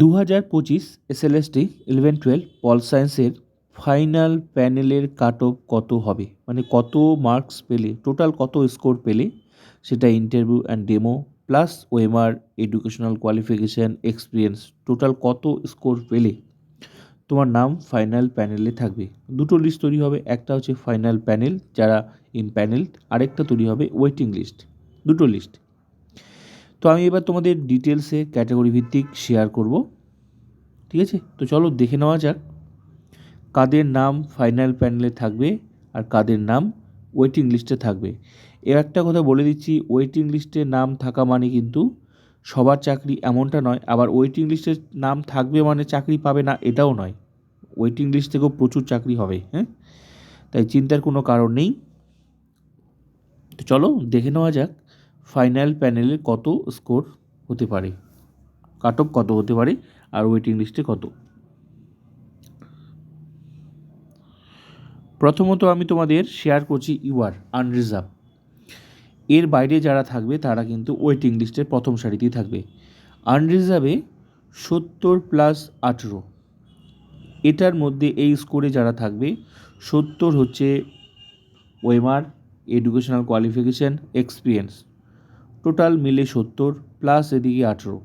দু হাজার পঁচিশ এসএলএসটি ইলেভেন টুয়েলভ পল সায়েন্সের ফাইনাল প্যানেলের কাট অফ কত হবে? মানে কত মার্কস পেলে, টোটাল কত স্কোর পেলে সেটা interview and demo, plus OMR, educational qualification, experience, total কত স্কোর পেলে তোমার নাম ফাইনাল প্যানেলে থাকবে। দুটো লিস্ট তৈরি হবে, একটা হচ্ছে ফাইনাল প্যানেল যারা ইন প্যানেল, আরেকটা তৈরি হবে ওয়েটিং লিস্ট। দুটো লিস্ট। তো আমি এবার তোমাদের ডিটেলসে ক্যাটাগরি ভিত্তিক শেয়ার করব। ঠিক আছে? তো চলো দেখে নেওয়া যাক কাদের নাম ফাইনাল প্যানেলে থাকবে আর কাদের নাম ওয়েটিং লিস্টে থাকবে। এর একটা কথা বলে দিচ্ছি ওয়েটিং লিস্টে নাম থাকা মানে কিন্তু সবার চাকরি এমনটা নয়, আবার ওয়েটিং লিস্টে নাম থাকবে মানে চাকরি পাবে না, এটাও নয়। ওয়েটিং লিস্ট থেকেও প্রচুর চাকরি হবে হ্যাঁ? তাই চিন্তার কোনো কারণ নেই। তো চলো দেখে নেওয়া যাক ফাইনাল প্যানেলে কত স্কোর হতে পারে? কাট অফ কত হতে পারে? আর ওয়েটিং লিস্টে কত? প্রথমত আমি তোমাদের শেয়ার করছি ইউআর আনরিজার্ভ এর বাইরে যারা থাকবে, তারা কিন্তু ওয়েটিং লিস্টের প্রথম সারিতেই থাকবে। আনরিজার্ভে সত্তর প্লাস আঠেরো। এটার মধ্যে এই স্কোরে যারা থাকবে, সত্তর হচ্ছে ওয়েমার এডুকেশনাল কোয়ালিফিকেশান এক্সপিরিয়েন্স টোটাল মিলে সত্তর, প্লাস এদিকে আঠেরো।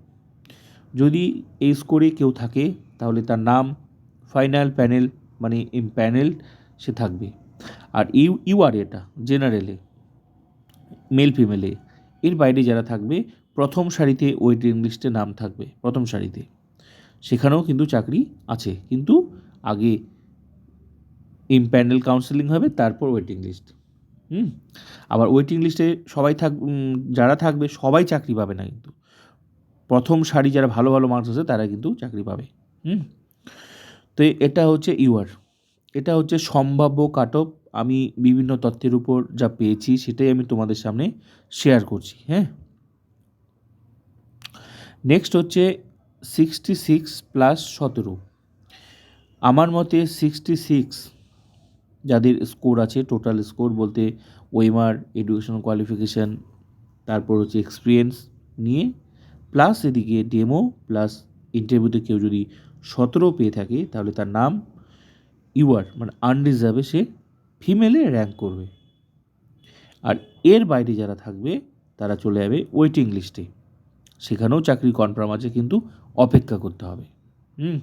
যদি এই স্কোরে কেউ থাকে, তাহলে তার নাম, ফাইনাল প্যানেল মানে প্যানেল সে থাকবে। আর ইউ ইউ আর এটা, জেনারেলে, মেল ফিমেলে, এর বাইরে যারা থাকবে, প্রথম সারিতে ওয়েটিং লিস্টে নাম থাকবে, প্রথম সারিতে। সেখানেও কিন্তু চাকরি আছে, কিন্তু আগে ইম প্যানেল কাউন্সেলিং হবে, তারপর ওয়েটিং লিস্ট। হুম। আবার ওয়েটিং লিস্টে সবাই থাক যারা থাকবে সবাই চাকরি পাবে না কিন্তু। প্রথম সারি যারা ভালো ভালো মার্কস আছে তারা কিন্তু চাকরি পাবে। হুম। তো এটা হচ্ছে ইউআর। এটা হচ্ছে সম্ভাব্য কাট অফ আমি বিভিন্ন তথ্যের উপর যা পেয়েছি সেটাই আমি তোমাদের সামনে শেয়ার করছি হ্যাঁ? নেক্সট হচ্ছে সিক্সটি সিক্স প্লাস সতেরো। আমার মতে সিক্সটি সিক্স যাদের স্কোর আছে টোটাল স্কোর বলতে ওয়েমার এডুকেশনাল কোয়ালিফিকেশান তারপর হচ্ছে এক্সপিরিয়েন্স নিয়ে প্লাস এদিকে ডেমো প্লাস ইন্টারভিউতে কেউ যদি সতেরো পেয়ে থাকে, তাহলে তার নাম ইউআর মানে আনরিজার্ভে সে ফিমেলে র্যাঙ্ক করবে। আর এর বাইরে যারা থাকবে, তারা চলে যাবে ওয়েটিং লিস্টে সেখানেও চাকরি কনফার্ম আছে, কিন্তু অপেক্ষা করতে হবে। হুম?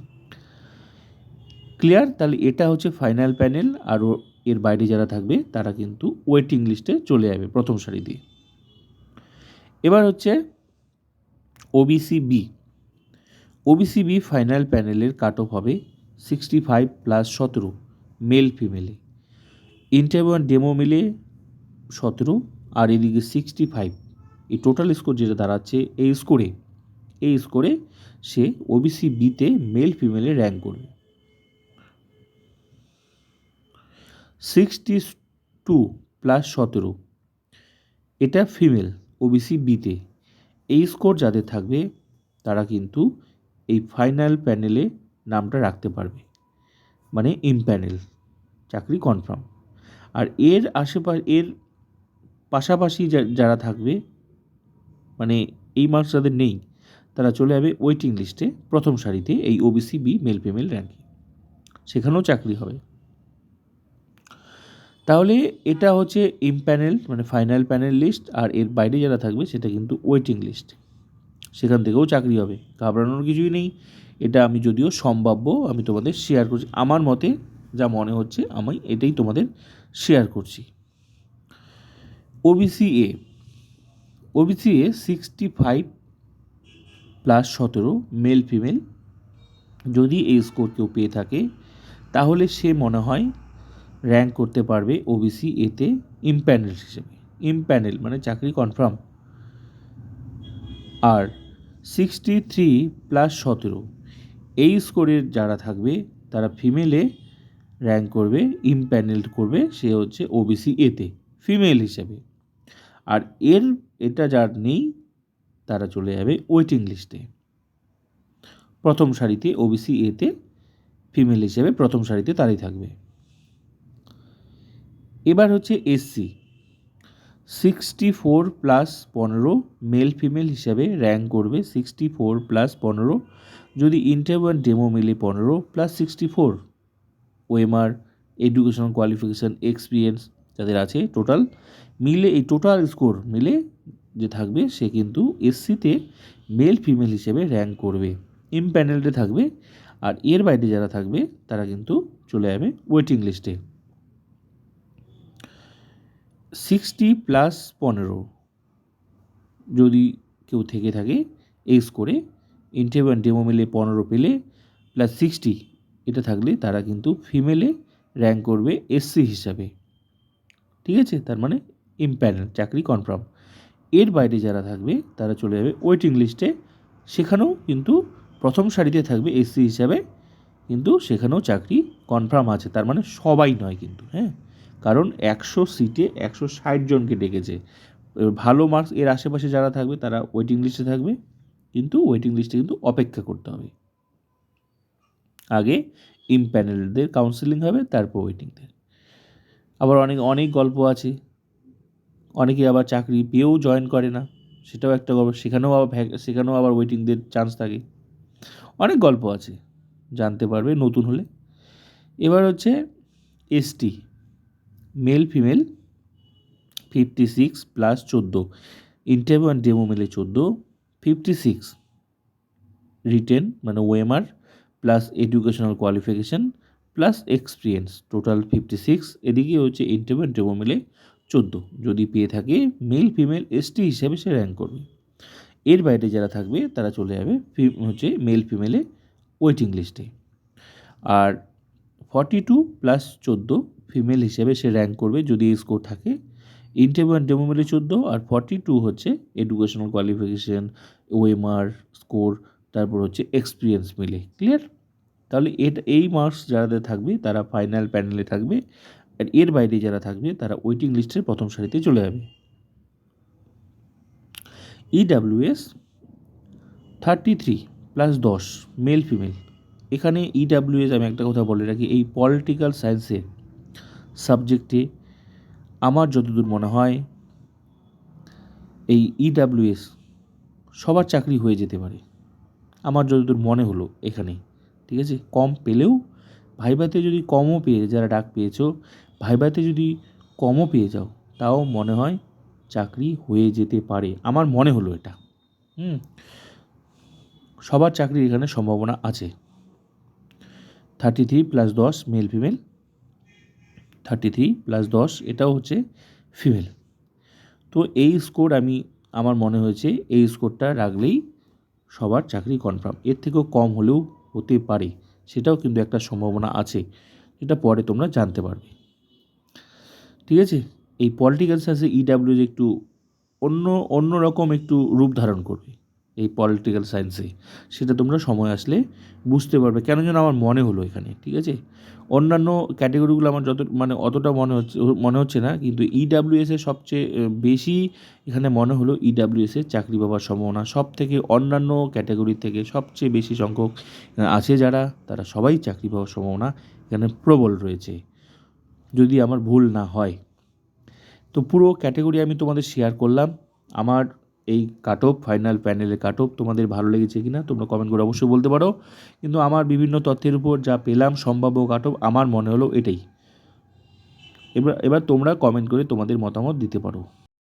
ক্লিয়ার তাহলে এটা হচ্ছে ফাইনাল প্যানেল আর এর বাইরে যারা থাকবে, তারা কিন্তু ওয়েটিং লিস্টে চলে যাবে প্রথম সারি দিয়ে। এবার হচ্ছে OBC B OBC B final প্যানেলের কাট অফ হবে সিক্সটি ফাইভ প্লাস সতেরো মেল ফিমেলে ইন্টারভিউ অ্যান্ড ডেমো মিলে সতেরো, আর এদিকে সিক্সটি ফাইভ এই টোটাল স্কোর যেটা দাঁড়াচ্ছে, এই স্কোরে এই স্কোরে সে ওবিসি বিতে মেল ফিমেলে র্যাঙ্ক করবে। সিক্সটি টু প্লাস সতেরো। এটা ফিমেল ওবিসি বিতে এই স্কোর যাদের থাকবে, তারা কিন্তু এই ফাইনাল প্যানেলে নামটা রাখতে পারবে। মানে ইন প্যানেল চাকরি কনফার্ম আর এর আশেপাশে, এর পাশাপাশি যারা থাকবে মানে এই মার্কস যাদের নেই, তারা চলে যাবে ওয়েটিং লিস্টে প্রথম সারিতে এই ওবিসি বি মেল ফিমেল র্যাঙ্কে সেখানেও চাকরি হবে। তাহলে এটা হচ্ছে ইম প্যানেল মানে ফাইনাল প্যানেল লিস্ট আর এর বাইরে যারা থাকবে সেটা কিন্তু ওয়েটিং লিস্ট সেখান থেকেও চাকরি হবে, ঘাবড়ানোর কিছুই নেই। এটা আমি যদিও সম্ভাব্য, আমি তোমাদের শেয়ার করছি। আমার মতে যা মনে হচ্ছে, আমি এটাই তোমাদের শেয়ার করছি। OBC A OBC A sixty five plus সতেরো মেল ফিমেল যদি এই স্কোর কেউ পেয়ে থাকে, তাহলে সে মনে হয় র্যাঙ্ক করতে পারবে ওবিসি এতে ইমপ্যানেল হিসেবে। ইমপ্যানেল মানে চাকরি কনফার্ম আর সিক্সটি থ্রি প্লাস সতেরো, এই স্কোরের যারা থাকবে, তারা ফিমেলে র্যাঙ্ক করবে ইমপ্যানেল করবে, সে হচ্ছে ওবিসি এতে ফিমেল হিসেবে। আর এর, এটা যার নেই, তারা চলে যাবে ওয়েটিং লিস্টে প্রথম সারিতে ওবিসি এতে ফিমেল হিসেবে প্রথম সারিতে তারাই থাকবে। এবার হচ্ছে এসসি সিক্সটি ফোর প্লাস পনেরো মেল ফিমেল হিসাবে র্যাঙ্ক করবে সিক্সটি ফোর প্লাস পনেরো। যদি ইন্টারভিউ অ্যান্ড ডেমো মিলে পনেরো plus sixty four OMR educational qualification experience যাদের আছে টোটাল মিলে এই টোটাল স্কোর মিলে যে থাকবে সে কিন্তু এসসিতে মেল ফিমেল হিসেবে র্যাঙ্ক করবে। ইমপ্যানেলডে থাকবে, আর এর বাইরে যারা থাকবে তারা কিন্তু চলে যাবে ওয়েটিং লিস্টে সিক্সটি প্লাস পনেরো। যদি কেউ থেকে থাকে এই করে ইন্টারভিউ ডেমো মেলে পনেরো পেলে প্লাস সিক্সটি এটা থাকলে তারা কিন্তু ফিমেলে র্যাঙ্ক করবে এসসি হিসাবে। ঠিক আছে? তার মানে ইম্প্যানেল চাকরি কনফার্ম এর বাইরে যারা থাকবে, তারা চলে যাবে ওয়েটিং লিস্টে সেখানেও কিন্তু প্রথম সারিতে থাকবে এসসি হিসাবে, কিন্তু সেখানেও চাকরি কনফার্ম আছে। তার মানে সবাই নয় কিন্তু হ্যাঁ? কারণ একশো সিটে একশো ষাট জনকে ডেকেছে। ভালো মার্কস এর আশেপাশে যারা থাকবে, তারা ওয়েটিং লিস্টে থাকবে, কিন্তু ওয়েটিং লিস্টে কিন্তু অপেক্ষা করতে হবে। আগে ইমপ্যানেলদের কাউন্সিলিং হবে, তারপর ওয়েটিংদের আবার অনেক অনেক গল্প আছে। অনেকে আবার চাকরি পেয়েও জয়েন করে না। সেটাও একটা গল্প, সেখানেও আবার সেখানেও আবার ওয়েটিংদের চান্স থাকে। অনেক গল্প আছে, জানতে পারবে নতুন হলে। এবার হচ্ছে ST male female fifty six plus চোদ্দ ইন্টারভিউ অ্যান্ড ডেমো মিলে চোদ্দ ফিফটি সিক্স রিটেন মানে OMR plus educational qualification plus experience total fifty six এদিকে হচ্ছে ইন্টারভিউ অ্যান্ড ডেমো মিলে চোদ্দ। যদি পেয়ে থাকে মেল ফিমেল এসটি হিসাবে সে র্যাঙ্ক করবে। এর বাইরে যারা থাকবে, তারা চলে যাবে হচ্ছে মেল ফিমেলে ওয়েটিং লিস্টে আর ফর্টি টু প্লাস চোদ্দ ফিমেল হিসেবে সে র্যাঙ্ক করবে যদি এই স্কোর থাকে। ইন্টারভিউ অ্যান্ড ডেমো মিলে চোদ্দ, আর ফর্টি টু হচ্ছে এডুকেশনাল কোয়ালিফিকেশান ওএমআর স্কোর তারপর হচ্ছে এক্সপিরিয়েন্স মিলে ক্লিয়ার তাহলে এটা, এই মার্কস যাদের থাকবে, তারা ফাইনাল প্যানেলে থাকবে, আর এর বাইরে যারা থাকবে, তারা ওয়েটিং লিস্টের প্রথম সারিতে চলে যাবে। ইডাব্লিউএস থার্টি থ্রি প্লাস দশ মেল ফিমেল এখানে ইডাব্লিউএস আমি একটা কথা বলে রাখি, এই পলিটিক্যাল সায়েন্সের সাবজেক্টে আমার যতদূর মনে হয়, এই ইডাব্লিউএস সবার চাকরি হয়ে যেতে পারে। আমার যতদূর মনে হলো এখানে, ঠিক আছে? কম পেলেও ভাইভাতে যদি কমও পেয়ে, যারা ডাক পেয়েছ ভাইভাতে যদি কমও পেয়ে যাও, তাও মনে হয় চাকরি হয়ে যেতে পারে। আমার মনে হলো এটা। হুম? সবার চাকরির এখানে সম্ভাবনা আছে। থার্টি থ্রি প্লাস দশ male female thirty three plus দশ, এটাও হচ্ছে ফিমেল তো এই স্কোর আমি, আমার মনে হয়েছে এই স্কোরটা রাখলেই সবার চাকরি কনফার্ম এর থেকেও কম হলেও হতে পারে, সেটাও কিন্তু একটা সম্ভাবনা আছে, যেটা পরে তোমরা জানতে পারবে। ঠিক আছে? এই পলিটিক্যাল সায়েন্সে ইডাব্লিউ একটু অন্য অন্য রকম একটু রূপ ধারণ করবে। এই পলিটিক্যাল সায়েন্সে সেটা তোমরা সময় আসলে বুঝতে পারবে। কেন যেন আমার মনে হলো এখানে, ঠিক আছে? অন্যান্য ক্যাটেগরিগুলো আমার যত মানে অতটা মনে হচ্ছে মনে হচ্ছে না, কিন্তু ইডাব্লিউএস এর সবচেয়ে বেশি এখানে মনে হলো ইডাব্লিউএস এর চাকরি পাওয়ার সম্ভাবনা। সব থেকে অন্যান্য ক্যাটাগরি থেকে সবচেয়ে বেশি সংখ্যক আছে যারা, তারা সবাই চাকরি পাওয়ার সম্ভাবনা এখানে প্রবল রয়েছে। যদি আমার ভুল না হয়। তো পুরো ক্যাটাগরি আমি তোমাদের শেয়ার করলাম। আমার এই কাট অফ ফাইনাল প্যানেলের কাট অফ তোমাদের ভালো লেগেছে কি না তোমরা কমেন্ট করে অবশ্যই বলতে পারো। কিন্তু আমার বিভিন্ন তথ্যের উপর যা পেলাম সম্ভাব্য কাট অফ আমার মনে হলো এটাই। এবার এবার তোমরা কমেন্ট করে তোমাদের মতামত দিতে পারো।